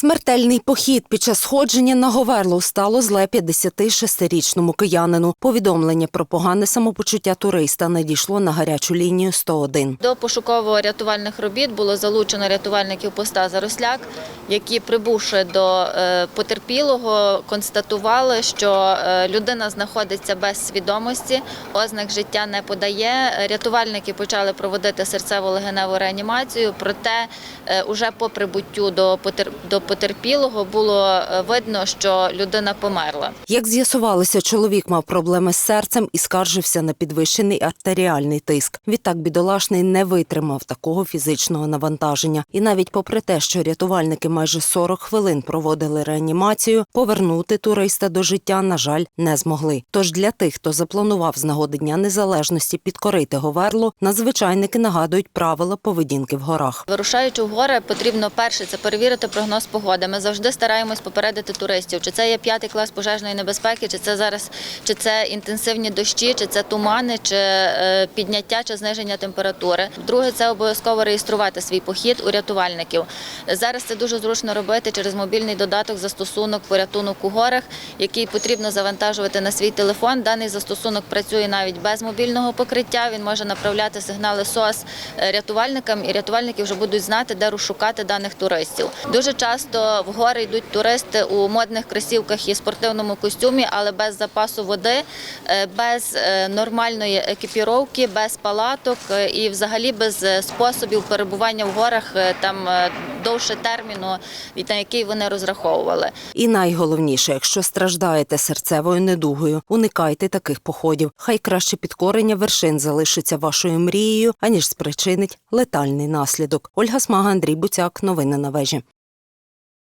Смертельний похід під час сходження на Говерлу стало зле 56-річному киянину. Повідомлення про погане самопочуття туриста надійшло на гарячу лінію 101. До пошуково-рятувальних робіт було залучено рятувальників поста Заросляк, які, прибувши до е, потерпілого, констатували, що е, людина знаходиться без свідомості, ознак життя не подає. Рятувальники почали проводити серцево-легеневу реанімацію, проте е, уже по прибуттю до потер- до потерпілого було е, видно, що людина померла. Як з'ясувалося, чоловік мав проблеми з серцем і скаржився на підвищений артеріальний тиск. Відтак бідолашний не витримав такого фізичного навантаження. І навіть попри те, що рятувальники майже 40 хвилин проводили реанімацію, повернути туриста до життя, на жаль, не змогли. Тож для тих, хто запланував з нагоди Дня Незалежності підкорити Говерлу, надзвичайники нагадують правила поведінки в горах. Вирушаючи в гори, потрібно перше це перевірити прогноз погоди. Ми завжди стараємось попередити туристів, чи це є п'ятий клас пожежної небезпеки, чи це зараз, чи це інтенсивні дощі, чи це тумани, чи е, підняття чи зниження температури. Друге, це обов'язково реєструвати свій похід у рятувальників. Зараз це дуже зручно робити через мобільний додаток застосунок порятунок у горах, який потрібно завантажувати на свій телефон. Даний застосунок працює навіть без мобільного покриття. Він може направляти сигнали СОС е, рятувальникам, і рятувальники вже будуть знати, де розшукати даних туристів. Дуже часто в гори йдуть туристи у модних кросівках і спортивному костюмі, але без запасу води, е, без е, нормальної екіпіровки, без палаток е, і взагалі без способів перебування в горах там довше терміну, на який вони розраховували. І найголовніше, якщо страждаєте серцевою недугою, уникайте таких походів. Хай краще підкорення вершин залишиться вашою мрією, аніж спричинить летальний наслідок. Ольга Смага, Андрій Буцяк. Новини на вежі.